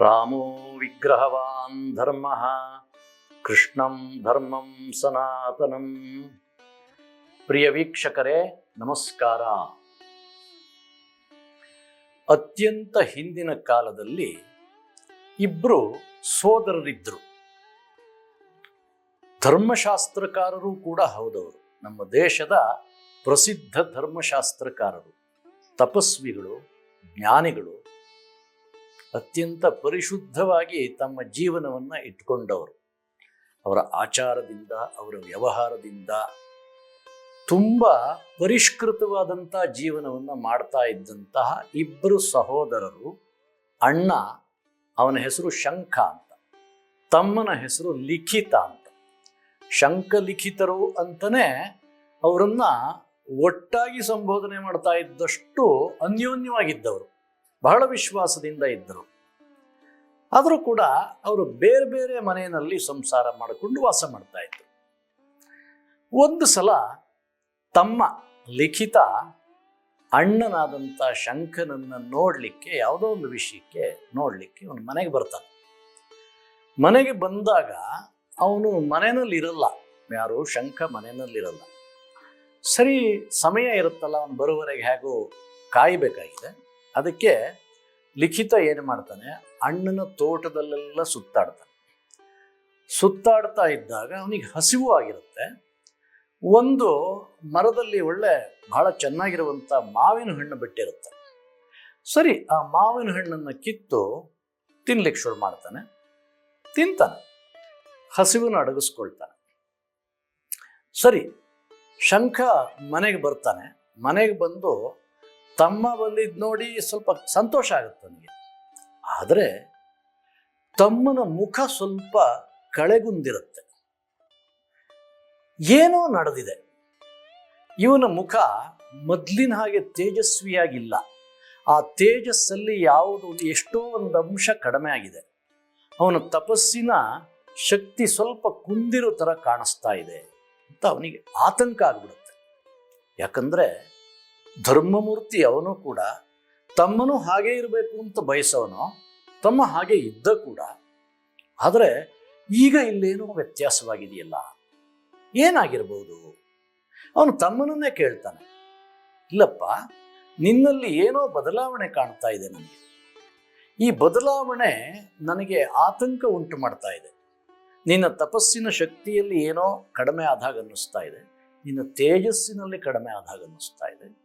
ರಾಮೋ ವಿಗ್ರಹವಾನ್ ಧರ್ಮ ಕೃಷ್ಣಂ ಧರ್ಮಂ ಸನಾತನಂ ಪ್ರಿಯ ವೀಕ್ಷಕರೇ ನಮಸ್ಕಾರ ಅತ್ಯಂತ ಹಿಂದಿನ ಕಾಲದಲ್ಲಿ ಇಬ್ಬರು ಸೋದರರಿದ್ದರು ಧರ್ಮಶಾಸ್ತ್ರಕಾರರು ಕೂಡ ಹೌದವರು. ನಮ್ಮ ದೇಶದ ಪ್ರಸಿದ್ಧ ಧರ್ಮಶಾಸ್ತ್ರಕಾರರು, ತಪಸ್ವಿಗಳು, ಜ್ಞಾನಿಗಳು ಅತ್ಯಂತ ಪರಿಶುದ್ಧವಾಗಿ ತಮ್ಮ ಜೀವನವನ್ನು ಇಟ್ಕೊಂಡವರು. ಅವರ ಆಚಾರದಿಂದ, ಅವರ ವ್ಯವಹಾರದಿಂದ ತುಂಬ ಪರಿಷ್ಕೃತವಾದಂಥ ಜೀವನವನ್ನು ಮಾಡ್ತಾ ಇದ್ದಂತಹ ಇಬ್ಬರು ಸಹೋದರರು ಅಣ್ಣ, ಅವನ ಹೆಸರು ಶಂಖ ಅಂತ, ತಮ್ಮನ ಹೆಸರು ಲಿಖಿತ ಅಂತ. ಶಂಖಲಿಖಿತರು ಅಂತಲೇ ಅವರನ್ನು ಒಟ್ಟಾಗಿ ಸಂಬೋಧನೆ ಮಾಡ್ತಾ ಇದ್ದಷ್ಟು ಅನ್ಯೋನ್ಯವಾಗಿದ್ದವರು. ಬಹಳ ವಿಶ್ವಾಸದಿಂದ ಇದ್ದರು. ಆದರೂ ಕೂಡ ಅವರು ಬೇರೆ ಬೇರೆ ಮನೆಯಲ್ಲಿ ಸಂಸಾರ ಮಾಡಿಕೊಂಡು ವಾಸ ಮಾಡ್ತಾ ಇದ್ರು. ಒಂದು ಸಲ ತಮ್ಮ ಲಿಖಿತ ಅಣ್ಣನಾದಂಥ ಶಂಖನನ್ನು ನೋಡಲಿಕ್ಕೆ ಯಾವುದೋ ಒಂದು ವಿಷಯಕ್ಕೆ ನೋಡಲಿಕ್ಕೆ ಅವನು ಮನೆಗೆ ಬರ್ತಾನೆ. ಮನೆಗೆ ಬಂದಾಗ ಅವನು ಮನೆಯಲ್ಲಿ ಇರಲ್ಲ. ಯಾರು? ಶಂಖ ಮನೆಯಲ್ಲಿರಲ್ಲ ಸರಿ, ಸಮಯ ಇರುತ್ತಲ್ಲ, ಅವನು ಬರುವವರೆಗೆ ಹೇಗೋ ಕಾಯಬೇಕಾಗಿದೆ. ಅದಕ್ಕೆ ಲಿಖಿತ ಏನು ಮಾಡ್ತಾನೆ? ಅಣ್ಣನ ತೋಟದಲ್ಲೆಲ್ಲ ಸುತ್ತಾಡ್ತಾನೆ. ಸುತ್ತಾಡ್ತಾ ಇದ್ದಾಗ ಅವನಿಗೆ ಹಸಿವು ಆಗಿರುತ್ತೆ. ಒಂದು ಮರದಲ್ಲಿ ಒಳ್ಳೆ ಬಹಳ ಚೆನ್ನಾಗಿರುವಂಥ ಮಾವಿನ ಹಣ್ಣು ಬಿಟ್ಟಿರುತ್ತೆ. ಸರಿ, ಆ ಮಾವಿನ ಹಣ್ಣನ್ನು ಕಿತ್ತು ತಿನ್ಲಿಕ್ಕೆ ಶುರು ಮಾಡ್ತಾನೆ. ತಿಂತಾನೆ. ಹಸಿವನ್ನು ಅಡಗಿಸ್ಕೊಳ್ತಾನೆ. ಸರಿ, ಶಂಖ ಮನೆಗೆ ಬರ್ತಾನೆ. ಮನೆಗೆ ಬಂದು ತಮ್ಮ ಬಂದಿದ್ದು ನೋಡಿ ಸ್ವಲ್ಪ ಸಂತೋಷ ಆಗುತ್ತೆ ನನಗೆ ಆದರೆ ತಮ್ಮನ ಮುಖ ಸ್ವಲ್ಪ ಕಳೆಗುಂದಿರುತ್ತೆ. ಏನೋ ನಡೆದಿದೆ. ಇವನ ಮುಖ ಮೊದಲಿನ ಹಾಗೆ ತೇಜಸ್ವಿಯಾಗಿಲ್ಲ. ಆ ತೇಜಸ್ಸಲ್ಲಿ ಯಾವುದು ಎಷ್ಟೋ ಒಂದು ಅಂಶ ಕಡಿಮೆ ಆಗಿದೆ. ಅವನ ತಪಸ್ಸಿನ ಶಕ್ತಿ ಸ್ವಲ್ಪ ಕುಂದಿರೋ ಥರ ಕಾಣಿಸ್ತಾ ಇದೆ ಅಂತ ಅವನಿಗೆ ಆತಂಕ ಆಗ್ಬಿಡುತ್ತೆ. ಯಾಕಂದ್ರೆ ಧರ್ಮಮೂರ್ತಿ ಅವನು ಕೂಡ ತಮ್ಮನು ಹಾಗೆ ಇರಬೇಕು ಅಂತ ಬಯಸೋನು ತಮ್ಮ ಹಾಗೆ ಇದ್ದ ಕೂಡ. ಆದರೆ ಈಗ ಇಲ್ಲೇನೋ ವ್ಯತ್ಯಾಸವಾಗಿದೆಯಲ್ಲ. ಏನಾಗಿರ್ಬೋದು? ಅವನು ತಮ್ಮನನ್ನೇ ಕೇಳ್ತಾನೆ. ಇಲ್ಲಪ್ಪ, ನಿನ್ನಲ್ಲಿ ಏನೋ ಬದಲಾವಣೆ ಕಾಣ್ತಾ ಇದೆ ನನಗೆ. ಈ ಬದಲಾವಣೆ ನನಗೆ ಆತಂಕ ಉಂಟು ಮಾಡ್ತಾ ಇದೆ. ನಿನ್ನ ತಪಸ್ಸಿನ ಶಕ್ತಿಯಲ್ಲಿ ಏನೋ ಕಡಿಮೆ ಆದಾಗ ಅನ್ನಿಸ್ತಾ ಇದೆ. ನಿನ್ನ ತೇಜಸ್ಸಿನಲ್ಲಿ ಕಡಿಮೆ ಆದಾಗ ಅನ್ನಿಸ್ತಾ ಇದೆ.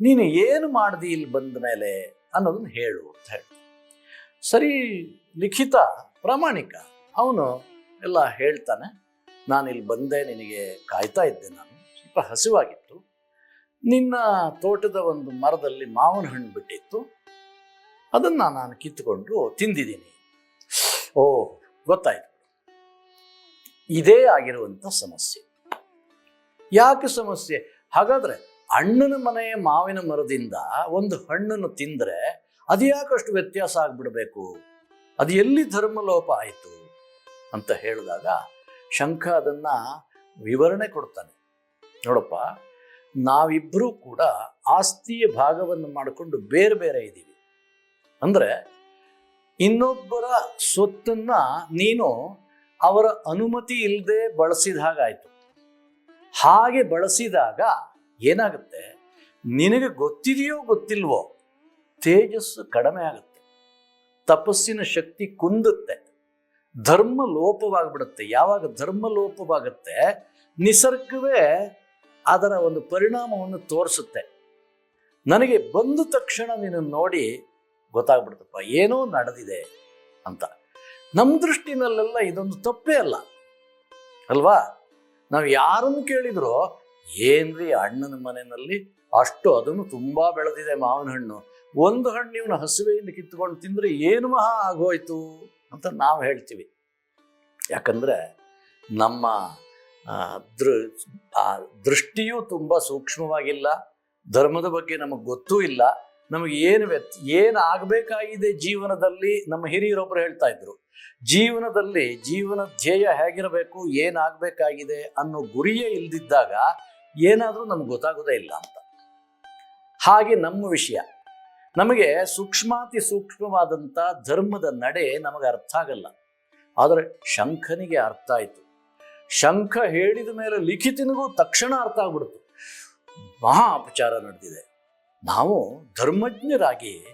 ನೀನು ಏನು ಮಾಡ್ದಿ ಇಲ್ಲಿ ಬಂದ ಮೇಲೆ ಅನ್ನೋದನ್ನ ಹೇಳು ಅಂತ ಹೇಳಿ. ಸರಿ, ಲಿಖಿತ, ಪ್ರಾಮಾಣಿಕ. ಅವನು ಎಲ್ಲ ಹೇಳ್ತಾನೆ, ನಾನು ಇಲ್ಲಿ ಬಂದೆ, ನಿನಗೆ ಕಾಯ್ತಾ ಇದ್ದೆ ನಾನು. ಸ್ವಲ್ಪ ಹಸಿವಾಗಿತ್ತು. ನಿನ್ನ ತೋಟದ ಒಂದು ಮರದಲ್ಲಿ ಮಾವಿನ ಹಣ್ಣು ಬಿಟ್ಟಿತ್ತು. ಅದನ್ನು ನಾನು ಕಿತ್ತುಕೊಂಡು ತಿಂದಿದ್ದೀನಿ. ಓ, ಗೊತ್ತಾಯ್ತು. ಇದೇ ಆಗಿರುವಂಥ ಸಮಸ್ಯೆ. ಯಾಕೆ ಸಮಸ್ಯೆ? ಹಾಗಾದ್ರೆ ಅಣ್ಣನ ಮನೆಯ ಮಾವಿನ ಮರದಿಂದ ಒಂದು ಹಣ್ಣನ್ನು ತಿಂದರೆ ಅದು ಯಾಕಷ್ಟು ವ್ಯತ್ಯಾಸ ಆಗ್ಬಿಡ್ಬೇಕು? ಅದು ಎಲ್ಲಿ ಧರ್ಮಲೋಪ ಆಯಿತು? ಅಂತ ಹೇಳಿದಾಗ ಶಂಖ ಅದನ್ನ ವಿವರಣೆ ಕೊಡ್ತಾನೆ. ನೋಡಪ್ಪ ನಾವಿಬ್ಬರೂ ಕೂಡ ಆಸ್ತಿಯ ಭಾಗವನ್ನು ಮಾಡಿಕೊಂಡು ಬೇರೆ ಬೇರೆ ಇದ್ದೀವಿ. ಅಂದರೆ ಇನ್ನೊಬ್ಬರ ಸೊತ್ತನ್ನ ನೀನು ಅವರ ಅನುಮತಿ ಇಲ್ಲದೆ ಬಳಸಿದ ಹಾಗಾಯಿತು. ಹಾಗೆ ಬಳಸಿದಾಗ ಏನಾಗುತ್ತೆ? ನಿನಗೆ ಗೊತ್ತಿದೆಯೋ ಗೊತ್ತಿಲ್ವೋ, ತೇಜಸ್ಸು ಕಡಿಮೆ ಆಗುತ್ತೆ. ತಪಸ್ಸಿನ ಶಕ್ತಿ ಕುಂದುತ್ತೆ. ಧರ್ಮ ಲೋಪವಾಗ್ಬಿಡುತ್ತೆ. ಯಾವಾಗ ಧರ್ಮ ಲೋಪವಾಗುತ್ತೆ? ನಿಸರ್ಗವೇ ಅದರ ಒಂದು ಪರಿಣಾಮವನ್ನು ತೋರಿಸುತ್ತೆ. ನನಗೆ ಬಂದ ತಕ್ಷಣ ನೀನು ನೋಡಿ ಗೊತ್ತಾಗ್ಬಿಡ್ತಪ್ಪ ಏನೋ ನಡೆದಿದೆ ಅಂತ. ನಮ್ಮ ದೃಷ್ಟಿನಲ್ಲೆಲ್ಲ ಇದೊಂದು ತಪ್ಪೇ ಅಲ್ಲ. ಅಲ್ವಾ? ನಾವು ಯಾರನ್ನು ಕೇಳಿದ್ರು ಏನ್ರಿ ಅಣ್ಣನ ಮನೆಯಲ್ಲಿ? ಅಷ್ಟು ಅದನ್ನು ತುಂಬಾ ಬೆಳೆದಿದೆ ಮಾವಿನ ಹಣ್ಣು. ಒಂದು ಹಣ್ಣು ಇವನು ಹಸುವೆಯಿಂದ ಕಿತ್ಕೊಂಡು ತಿಂದ್ರೆ ಏನು ಮಹಾ ಆಗೋಯ್ತು ಅಂತ ನಾವು ಹೇಳ್ತೀವಿ. ಯಾಕಂದ್ರೆ ನಮ್ಮ ದೃ, ಆ, ದೃಷ್ಟಿಯು ತುಂಬ ಸೂಕ್ಷ್ಮವಾಗಿಲ್ಲ. ಧರ್ಮದ ಬಗ್ಗೆ ನಮಗೆ ಗೊತ್ತೂ ಇಲ್ಲ. ನಮಗೆ ಏನು ವ್ಯತ್, ಏನು ಆಗಬೇಕಾಗಿದೆ ಜೀವನದಲ್ಲಿ ನಮ್ಮ ಹಿರಿಯರೊಬ್ಬರು ಹೇಳ್ತಾ ಇದ್ರು. ಜೀವನದಲ್ಲಿ ಜೀವನ ಧ್ಯೇಯ ಹೇಗಿರಬೇಕು, ಏನಾಗಬೇಕಾಗಿದೆ ಅನ್ನೋ ಗುರಿಯೇ ಇಲ್ದಿದ್ದಾಗ ಏನಾದರೂ ನಮ್ಗೆ ಗೊತ್ತಾಗೋದೇ ಇಲ್ಲ ಅಂತ. ಹಾಗೆ ನಮ್ಮ ವಿಷಯ. ನಮಗೆ ಸೂಕ್ಷ್ಮಾತಿ ಸೂಕ್ಷ್ಮವಾದಂಥ ಧರ್ಮದ ನಡೆ ನಮಗೆ ಅರ್ಥ ಆಗಲ್ಲ. ಆದರೆ ಶಂಖನಿಗೆ ಅರ್ಥ ಆಯಿತು. ಶಂಖ ಹೇಳಿದ ಮೇಲೆ ಲಿಖಿತನಿಗೂ ತಕ್ಷಣ ಅರ್ಥ ಆಗ್ಬಿಡ್ತು. ಮಹಾ ಅಪಚಾರ ನಡೆದಿದೆ. ನಾವು ಧರ್ಮಜ್ಞರಾಗಿ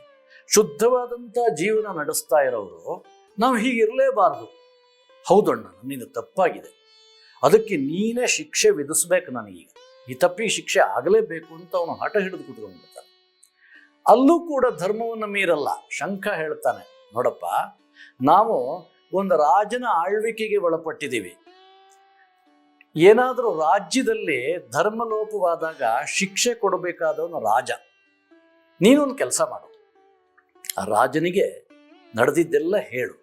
ಶುದ್ಧವಾದಂಥ ಜೀವನ ನಡೆಸ್ತಾ ಇರೋರು, ನಾವು ಹೀಗಿರಲೇಬಾರದು ಹೌದಣ್ಣ ನನ್ನಿಂದ ತಪ್ಪಾಗಿದೆ. ಅದಕ್ಕೆ ನೀನೇ ಶಿಕ್ಷೆ ವಿಧಿಸ್ಬೇಕು ನನಗೀಗ. ಈ ಶಿಕ್ಷೆ ಆಗಲೇಬೇಕು ಅಂತ ಅವನು ಹಠ ಹಿಡಿದು ಕೂತ್ಕೊಂಡ್ಬಿಡ್ತಾನೆ ಅಲ್ಲೂ ಕೂಡ ಧರ್ಮವನ್ನು ಮೀರಲ್ಲ, ಶಂಖ ಹೇಳ್ತಾನೆ. ನೋಡಪ್ಪ, ನಾವು ಒಂದು ರಾಜನ ಆಳ್ವಿಕೆಗೆ ಒಳಪಟ್ಟಿದ್ದೀವಿ. ಏನಾದರೂ ರಾಜ್ಯದಲ್ಲಿ ಧರ್ಮಲೋಪವಾದಾಗ ಶಿಕ್ಷೆ ಕೊಡಬೇಕಾದವನು ರಾಜ. ನೀನೊಂದು ಕೆಲಸ ಮಾಡು. ಆ ರಾಜನಿಗೆ ನಡೆದಿದ್ದೆಲ್ಲ ಹೇಳು.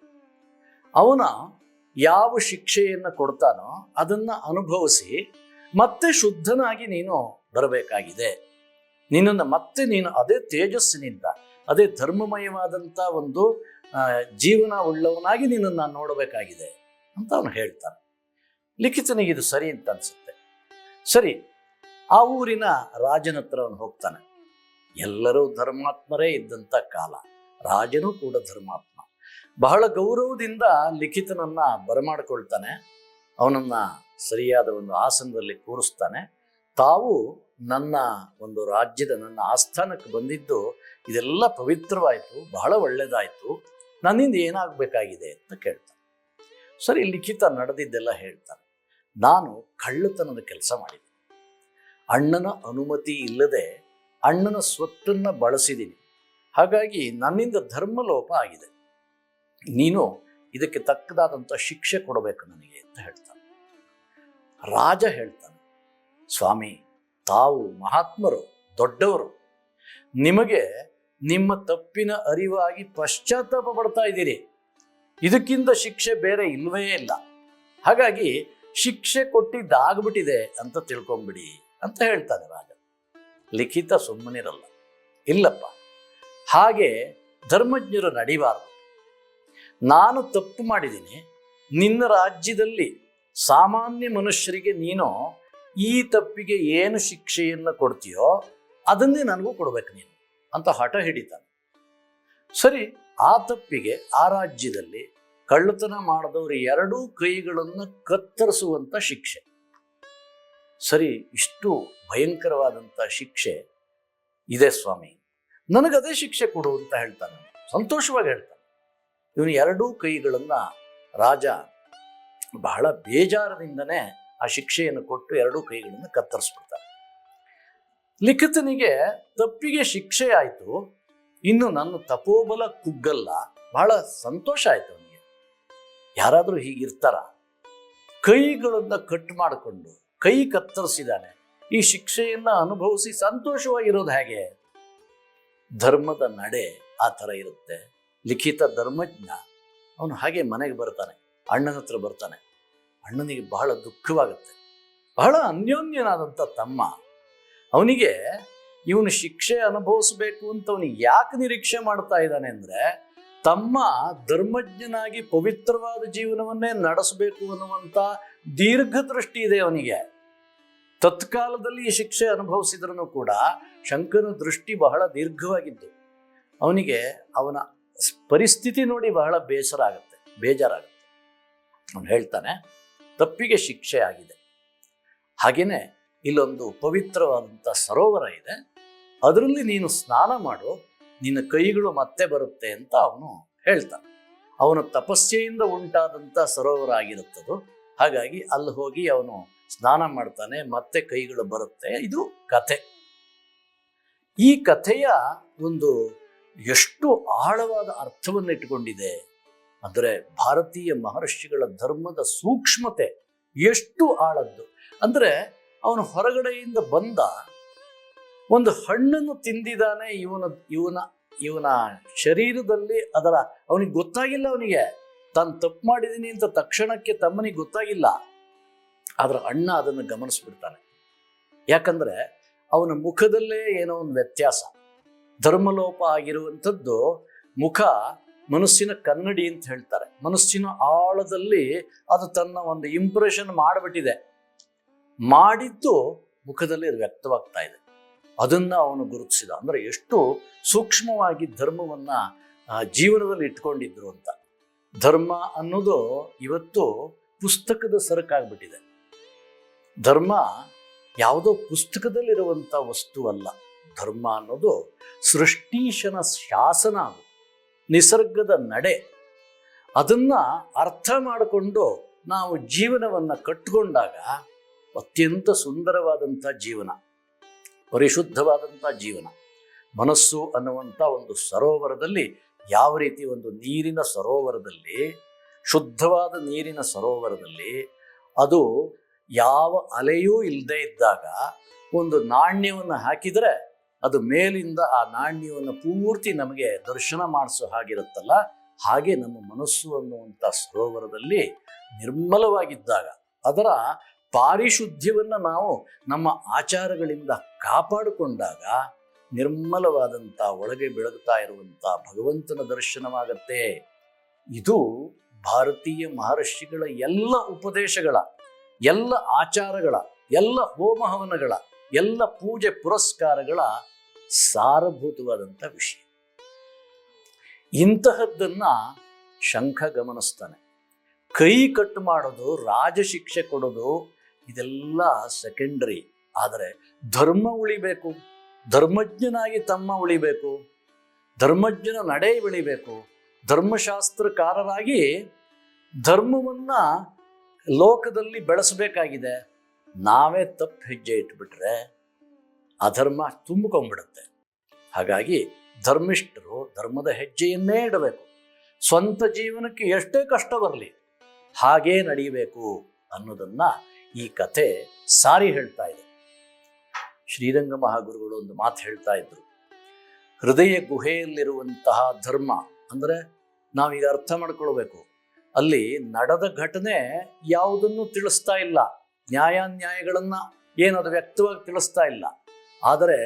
ಅವನ ಯಾವ ಶಿಕ್ಷೆಯನ್ನು ಕೊಡ್ತಾನೋ ಅದನ್ನ ಅನುಭವಿಸಿ ಮತ್ತೆ ಶುದ್ಧನಾಗಿ ನೀನು ಬರಬೇಕಾಗಿದೆ. ನಿನ್ನನ್ನು ಮತ್ತೆ ನೀನು ಅದೇ ತೇಜಸ್ಸಿನಿಂದ, ಅದೇ ಧರ್ಮಮಯವಾದಂಥ ಒಂದು ಜೀವನ ಉಳ್ಳವನಾಗಿ ನಿನ್ನನ್ನು ನಾನು ನೋಡಬೇಕಾಗಿದೆ ಅಂತ ಅವನು ಹೇಳ್ತಾನೆ. ಲಿಖಿತನಿಗೆ ಇದು ಸರಿ ಅಂತ ಅನ್ಸುತ್ತೆ. ಸರಿ, ಆ ಊರಿನ ರಾಜನ ಹತ್ರ ಅವನು ಹೋಗ್ತಾನೆ. ಎಲ್ಲರೂ ಧರ್ಮಾತ್ಮರೇ ಇದ್ದಂಥ ಕಾಲ, ರಾಜನೂ ಕೂಡ ಧರ್ಮಾತ್ಮ. ಬಹಳ ಗೌರವದಿಂದ ಲಿಖಿತನನ್ನ ಬರಮಾಡಿಕೊಳ್ತಾನೆ. ಅವನನ್ನ ಸರಿಯಾದ ಒಂದು ಆಸನದಲ್ಲಿ ಕೂರಿಸ್ತಾನೆ. ತಾವು ನನ್ನ ಒಂದು ರಾಜ್ಯದ ನನ್ನ ಆಸ್ಥಾನಕ್ಕೆ ಬಂದಿದ್ದು ಇದೆಲ್ಲ ಪವಿತ್ರವಾಯಿತು, ಬಹಳ ಒಳ್ಳೆಯದಾಯಿತು ನನ್ನಿಂದ ಏನಾಗಬೇಕಾಗಿದೆ ಅಂತ ಕೇಳ್ತಾನೆ. ಸರಿ, ಲಿಖಿತ ನಡೆದಿದ್ದೆಲ್ಲ ಹೇಳ್ತಾನೆ. ನಾನು ಕಳ್ಳತನದ ಕೆಲಸ ಮಾಡಿದೆ. ಅಣ್ಣನ ಅನುಮತಿ ಇಲ್ಲದೆ ಅಣ್ಣನ ಸ್ವತ್ತನ್ನು ಬಳಸಿದ್ದೀನಿ. ಹಾಗಾಗಿ ನನ್ನಿಂದ ಧರ್ಮಲೋಪ ಆಗಿದೆ. ನೀನು ಇದಕ್ಕೆ ತಕ್ಕದಾದಂಥ ಶಿಕ್ಷೆ ಕೊಡಬೇಕು ನನಗೆ ಅಂತ ಹೇಳ್ತಾನೆ. ರಾಜ ಹೇಳ್ತಾನೆ, ಸ್ವಾಮಿ, ತಾವು ಮಹಾತ್ಮರು, ದೊಡ್ಡವರು, ನಿಮಗೆ ನಿಮ್ಮ ತಪ್ಪಿನ ಅರಿವಾಗಿ ಪಶ್ಚಾತ್ತಾಪ ಪಡ್ತಾ ಇದ್ದೀರಿ. ಇದಕ್ಕಿಂತ ಶಿಕ್ಷೆ ಬೇರೆ ಇಲ್ವೇ ಇಲ್ಲ. ಹಾಗಾಗಿ ಶಿಕ್ಷೆ ಕೊಟ್ಟಿದ್ದಾಗ್ಬಿಟ್ಟಿದೆ ಅಂತ ತಿಳ್ಕೊಂಬಿಡಿ ಅಂತ ಹೇಳ್ತಾನೆ ರಾಜ. ಲಿಖಿತ ಸುಮ್ಮನಿರಲ್ಲ. ಇಲ್ಲಪ್ಪ, ಹಾಗೆ ಧರ್ಮಜ್ಞರು ನಡಿಬಾರದು. ನಾನು ತಪ್ಪು ಮಾಡಿದ್ದೀನಿ, ನಿನ್ನ ರಾಜ್ಯದಲ್ಲಿ ಸಾಮಾನ್ಯ ಮನುಷ್ಯರಿಗೆ ನೀನು ಈ ತಪ್ಪಿಗೆ ಏನು ಶಿಕ್ಷೆಯನ್ನು ಕೊಡ್ತೀಯೋ ಅದನ್ನೇ ನನಗೂ ಕೊಡ್ಬೇಕು ನೀನು ಅಂತ ಹಠ ಹಿಡಿತಾನೆ. ಸರಿ, ಆ ತಪ್ಪಿಗೆ ಆ ರಾಜ್ಯದಲ್ಲಿ ಕಳ್ಳತನ ಮಾಡಿದವರು ಎರಡೂ ಕೈಗಳನ್ನು ಕತ್ತರಿಸುವಂಥ ಶಿಕ್ಷೆ. ಸರಿ, ಇಷ್ಟು ಭಯಂಕರವಾದಂಥ ಶಿಕ್ಷೆ ಇದೆ ಸ್ವಾಮಿ. ನನಗದೇ ಶಿಕ್ಷೆ ಕೊಡು ಅಂತ ಹೇಳ್ತಾನೆ. ಸಂತೋಷವಾಗಿ ಹೇಳ್ತಾನೆ. ಇವನು ಎರಡೂ ಕೈಗಳನ್ನು ರಾಜ ಬಹಳ ಬೇಜಾರದಿಂದನೇ ಆ ಶಿಕ್ಷೆಯನ್ನು ಕೊಟ್ಟು ಎರಡೂ ಕೈಗಳನ್ನು ಕತ್ತರಿಸ್ಬಿಡ್ತಾರೆ. ಲಿಖಿತನಿಗೆ ತಪ್ಪಿಗೆ ಶಿಕ್ಷೆ ಆಯಿತು, ಇನ್ನು ನನ್ನ ತಪೋಬಲ ಕುಗ್ಗಲ್ಲ, ಬಹಳ ಸಂತೋಷ ಆಯಿತು ಅವನಿಗೆ. ಯಾರಾದರೂ ಹೀಗಿರ್ತಾರ ಕೈಗಳನ್ನು ಕಟ್ ಮಾಡಿಕೊಂಡು ಕೈ ಕತ್ತರಿಸಿದ್ದಾನೆ ಈ ಶಿಕ್ಷೆಯನ್ನು ಅನುಭವಿಸಿ ಸಂತೋಷವಾಗಿರೋದು ಹೇಗೆ? ಧರ್ಮದ ನಡೆ ಆ ಥರ ಇರುತ್ತೆ. ಲಿಖಿತ ಧರ್ಮಜ್ಞ, ಅವನು ಹಾಗೆ ಮನೆಗೆ ಬರ್ತಾನೆ. ಅಣ್ಣನ ಹತ್ರ ಬರ್ತಾನೆ. ಅಣ್ಣನಿಗೆ ಬಹಳ ದುಃಖವಾಗುತ್ತೆ. ಬಹಳ ಅನ್ಯೋನ್ಯನಾದಂಥ ತಮ್ಮ, ಅವನಿಗೆ ಇವನು ಶಿಕ್ಷೆ ಅನುಭವಿಸಬೇಕು ಅಂತ ಅವನಿಗೆ ಯಾಕೆ ನಿರೀಕ್ಷೆ ಮಾಡ್ತಾ ಇದ್ದಾನೆ ಅಂದ್ರೆ, ತಮ್ಮ ಧರ್ಮಜ್ಞನಾಗಿ ಪವಿತ್ರವಾದ ಜೀವನವನ್ನೇ ನಡೆಸಬೇಕು ಅನ್ನುವಂಥ ದೀರ್ಘ ದೃಷ್ಟಿ ಇದೆ ಅವನಿಗೆ. ತತ್ಕಾಲದಲ್ಲಿ ಈ ಶಿಕ್ಷೆ ಅನುಭವಿಸಿದ್ರೂ ಕೂಡ ಶಂಕನ ದೃಷ್ಟಿ ಬಹಳ ದೀರ್ಘವಾಗಿದ್ದು, ಅವನಿಗೆ ಅವನ ಪರಿಸ್ಥಿತಿ ನೋಡಿ ಬಹಳ ಬೇಸರ ಆಗುತ್ತೆ ಬೇಜಾರಾಗುತ್ತೆ. ಅವನು ಹೇಳ್ತಾನೆ, ತಪ್ಪಿಗೆ ಶಿಕ್ಷೆ ಆಗಿದೆ ಹಾಗೇನೆ ಇಲ್ಲೊಂದು ಪವಿತ್ರವಾದಂಥ ಸರೋವರ ಇದೆ, ಅದರಲ್ಲಿ ನೀನು ಸ್ನಾನ ಮಾಡು, ನಿನ್ನ ಕೈಗಳು ಮತ್ತೆ ಬರುತ್ತೆ ಅಂತ ಅವನು ಹೇಳ್ತಾನೆ. ಅವನ ತಪಸ್ಸೆಯಿಂದ ಉಂಟಾದಂಥ ಸರೋವರ ಆಗಿರುತ್ತದು, ಹಾಗಾಗಿ ಅಲ್ಲಿ ಹೋಗಿ ಅವನು ಸ್ನಾನ ಮಾಡ್ತಾನೆ, ಮತ್ತೆ ಕೈಗಳು ಬರುತ್ತೆ, ಇದು ಕಥೆ. ಈ ಕಥೆಯ ಒಂದು ಎಷ್ಟು ಆಳವಾದ ಅರ್ಥವನ್ನು ಇಟ್ಟುಕೊಂಡಿದೆ ಅಂದರೆ ಭಾರತೀಯ ಮಹರ್ಷಿಗಳ ಧರ್ಮದ ಸೂಕ್ಷ್ಮತೆ ಎಷ್ಟು ಆಳದ್ದು. ಅಂದರೆ ಅವನು ಹೊರಗಡೆಯಿಂದ ಬಂದ ಒಂದು ಹಣ್ಣನ್ನು ತಿಂದಿದ್ದಾನೆ, ಇವನ ಇವನ ಇವನ ಶರೀರದಲ್ಲಿ ಅದರ, ಅವನಿಗೆ ಗೊತ್ತಾಗಿಲ್ಲ ಅವನಿಗೆ. ತಾನು ತಪ್ಪು ಮಾಡಿದ್ದೀನಿ ಅಂತ ತಕ್ಷಣಕ್ಕೆ ತಮ್ಮನಿಗೆ ಗೊತ್ತಾಗಿಲ್ಲ. ಆದರೆ ಅಣ್ಣ ಅದನ್ನು ಗಮನಿಸ್ಬಿಡ್ತಾನೆ. ಯಾಕಂದ್ರೆ ಅವನ ಮುಖದಲ್ಲೇ ಏನೋ ಒಂದು ವ್ಯತ್ಯಾಸ. ಧರ್ಮಲೋಪ ಆಗಿರುವಂಥದ್ದು ಮುಖ ಮನಸ್ಸಿನ ಕನ್ನಡಿ ಅಂತ ಹೇಳ್ತಾರೆ. ಮನಸ್ಸಿನ ಆಳದಲ್ಲಿ ಅದು ತನ್ನ ಒಂದು ಇಂಪ್ರೆಷನ್ ಮಾಡಿಬಿಟ್ಟಿದೆ. ಮಾಡಿದ್ದು ಮುಖದಲ್ಲಿ ವ್ಯಕ್ತವಾಗ್ತಾ ಇದೆ. ಅದನ್ನ ಅವನು ಗುರುತಿಸಿದ. ಅಂದ್ರೆ ಎಷ್ಟು ಸೂಕ್ಷ್ಮವಾಗಿ ಧರ್ಮವನ್ನ ಜೀವನದಲ್ಲಿ ಇಟ್ಕೊಂಡಿದ್ರು ಅಂತ. ಧರ್ಮ ಅನ್ನೋದು ಇವತ್ತು ಪುಸ್ತಕದ ಸರಕಾಗ್ಬಿಟ್ಟಿದೆ. ಧರ್ಮ ಯಾವುದೋ ಪುಸ್ತಕದಲ್ಲಿರುವಂಥ ವಸ್ತುವಲ್ಲ ಧರ್ಮ ಅನ್ನೋದು ಸೃಷ್ಟೀಶನ ಶಾಸನ ಅದು. ನಿಸರ್ಗದ ನಡೆ. ಅದನ್ನ ಅರ್ಥ ಮಾಡಿಕೊಂಡು ನಾವು ಜೀವನವನ್ನು ಕಟ್ಟಿಕೊಂಡಾಗ ಅತ್ಯಂತ ಸುಂದರವಾದಂಥ ಜೀವನ ಪರಿಶುದ್ಧವಾದಂಥ ಜೀವನ. ಮನಸ್ಸು ಅನ್ನುವಂಥ ಒಂದು ಸರೋವರದಲ್ಲಿ ಯಾವ ರೀತಿ ಒಂದು ನೀರಿನ ಸರೋವರದಲ್ಲಿ, ಶುದ್ಧವಾದ ನೀರಿನ ಸರೋವರದಲ್ಲಿ, ಅದು ಯಾವ ಅಲೆಯೂ ಇಲ್ಲದೆ ಇದ್ದಾಗ ಒಂದು ನಾಣ್ಯವನ್ನು ಹಾಕಿದರೆ ಅದು ಮೇಲಿಂದ ಆ ನಾಣ್ಯವನ್ನು ಪೂರ್ತಿ ನಮಗೆ ದರ್ಶನ ಮಾಡಿಸೋ ಹಾಗಿರುತ್ತಲ್ಲ, ಹಾಗೆ ನಮ್ಮ ಮನಸ್ಸು ಅನ್ನುವಂಥ ಸರೋವರದಲ್ಲಿ ನಿರ್ಮಲವಾಗಿದ್ದಾಗ ಅದರ ಪಾರಿಶುದ್ಧವನ್ನು ನಾವು ನಮ್ಮ ಆಚಾರಗಳಿಂದ ಕಾಪಾಡಿಕೊಂಡಾಗ ನಿರ್ಮಲವಾದಂಥ ಒಳಗೆ ಬೆಳಗುತ್ತಾ ಇರುವಂಥ ಭಗವಂತನ ದರ್ಶನವಾಗತ್ತೆ. ಇದು ಭಾರತೀಯ ಮಹರ್ಷಿಗಳ ಎಲ್ಲ ಉಪದೇಶಗಳ, ಎಲ್ಲ ಆಚಾರಗಳ, ಎಲ್ಲ ಹೋಮಹವನಗಳ, ಎಲ್ಲ ಪೂಜೆ ಪುರಸ್ಕಾರಗಳ ಸಾರಭೂತವಾದಂಥ ವಿಷಯ. ಇಂತಹದ್ದನ್ನ ಶಂಖ ಗಮನಿಸ್ತಾನೆ. ಕೈ ಕಟ್ ಮಾಡೋದು, ರಾಜಶಿಕ್ಷೆ ಕೊಡೋದು, ಇದೆಲ್ಲ ಸೆಕೆಂಡರಿ ಆದರೆ ಧರ್ಮ ಉಳಿಬೇಕು, ಧರ್ಮಜ್ಞನಾಗಿ ತಮ್ಮ ಉಳಿಬೇಕು, ಧರ್ಮಜ್ಞನ ನಡೆ ಬೆಳಿಬೇಕು, ಧರ್ಮಶಾಸ್ತ್ರಕಾರರಾಗಿ ಧರ್ಮವನ್ನ ಲೋಕದಲ್ಲಿ ಬೆಳೆಸಬೇಕಾಗಿದೆ. ನಾವೇ ತಪ್ಪು ಹೆಜ್ಜೆ ಇಟ್ಬಿಟ್ರೆ ಅಧರ್ಮ ತುಂಬಿಕೊಂಡ್ಬಿಡುತ್ತೆ. ಹಾಗಾಗಿ ಧರ್ಮಿಷ್ಠರು ಧರ್ಮದ ಹೆಜ್ಜೆಯನ್ನೇ ಇಡಬೇಕು. ಸ್ವಂತ ಜೀವನಕ್ಕೆ ಎಷ್ಟೇ ಕಷ್ಟ ಬರಲಿ, ಹಾಗೇ ನಡೆಯಬೇಕು ಅನ್ನೋದನ್ನ ಈ ಕಥೆ ಸಾರಿ ಹೇಳ್ತಾ ಇದೆ. ಶ್ರೀರಂಗ ಮಹಾಗುರುಗಳು ಒಂದು ಮಾತು ಹೇಳ್ತಾ ಇದ್ರು. ಹೃದಯ ಗುಹೆಯಲ್ಲಿರುವಂತಹ ಧರ್ಮ ಅಂದರೆ ನಾವೀಗ ಅರ್ಥ ಮಾಡ್ಕೊಳ್ಬೇಕು. ಅಲ್ಲಿ ನಡೆದ ಘಟನೆ ಯಾವುದನ್ನು ತಿಳಿಸ್ತಾ ಇಲ್ಲ. ನ್ಯಾಯಾನ್ಯಾಯಗಳನ್ನು ಏನದು ವ್ಯಕ್ತವಾಗಿ ತಿಳಿಸ್ತಾ ಇಲ್ಲ. ಆದರೆ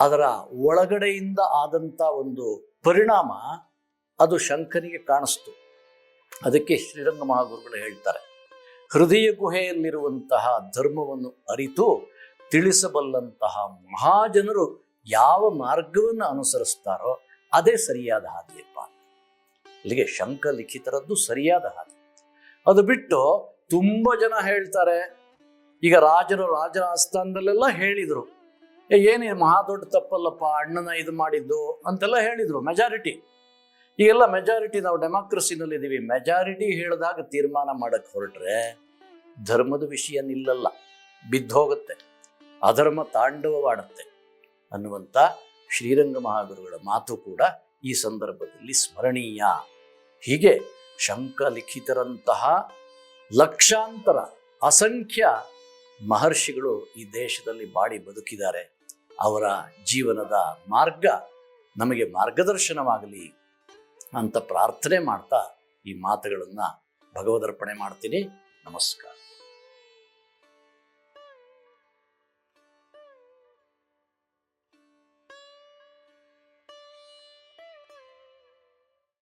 ಅದರ ಒಳಗಡೆಯಿಂದ ಆದಂಥ ಒಂದು ಪರಿಣಾಮ ಅದು ಶಂಕನಿಗೆ ಕಾಣಿಸ್ತು. ಅದಕ್ಕೆ ಶ್ರೀರಂಗ ಮಹಾಗುರುಗಳು ಹೇಳ್ತಾರೆ, ಹೃದಯ ಗುಹೆಯಲ್ಲಿರುವಂತಹ ಧರ್ಮವನ್ನು ಅರಿತು ತಿಳಿಸಬಲ್ಲಂತಹ ಮಹಾಜನರು ಯಾವ ಮಾರ್ಗವನ್ನು ಅನುಸರಿಸ್ತಾರೋ ಅದೇ ಸರಿಯಾದ ಹಾದಿಯಪ್ಪ ಇಲ್ಲಿಗೆ ಶಂಕ ಲಿಖಿತರದ್ದು ಸರಿಯಾದ ಹಾದಿ. ಅದು ಬಿಟ್ಟು ತುಂಬ ಜನ ಹೇಳ್ತಾರೆ ಈಗ ರಾಜರು ರಾಜರ ಆಸ್ಥಾನದಲ್ಲೆಲ್ಲ ಹೇಳಿದರು. ಏನೇ ಮಹಾ ದೊಡ್ಡ ತಪ್ಪಲ್ಲಪ್ಪ, ಅಣ್ಣನ ಇದು ಮಾಡಿದ್ದು ಅಂತೆಲ್ಲ ಹೇಳಿದರು ಮೆಜಾರಿಟಿ ಈಗೆಲ್ಲ ಮೆಜಾರಿಟಿ ನಾವು ಡೆಮಾಕ್ರಸಿನಲ್ಲಿ ಇದ್ದೀವಿ ಮೆಜಾರಿಟಿ ಹೇಳಿದಾಗ ತೀರ್ಮಾನ ಮಾಡಕ್ಕೆ ಹೊರಟ್ರೆ ಧರ್ಮದ ವಿಷಯ ನಿಲ್ಲಲ್ಲ, ಬಿದ್ದೋಗುತ್ತೆ. ಅಧರ್ಮ ತಾಂಡವವಾಡುತ್ತೆ ಅನ್ನುವಂಥ ಶ್ರೀರಂಗ ಮಹಾಗುರುಗಳ ಮಾತು ಕೂಡ ಈ ಸಂದರ್ಭದಲ್ಲಿ ಸ್ಮರಣೀಯ. ಹೀಗೆ ಶಂಕ ಲಿಖಿತರಂತಹ ಲಕ್ಷಾಂತರ ಅಸಂಖ್ಯ ಮಹರ್ಷಿಗಳು ಈ ದೇಶದಲ್ಲಿ ಬಾಡಿ ಬದುಕಿದ್ದಾರೆ. ಅವರ ಜೀವನದ ಮಾರ್ಗ ನಮಗೆ ಮಾರ್ಗದರ್ಶನವಾಗಲಿ ಅಂತ ಪ್ರಾರ್ಥನೆ ಮಾಡ್ತಾ ಈ ಮಾತುಗಳನ್ನು ಭಗವದರ್ಪಣೆ ಮಾಡ್ತೀನಿ. ನಮಸ್ಕಾರ.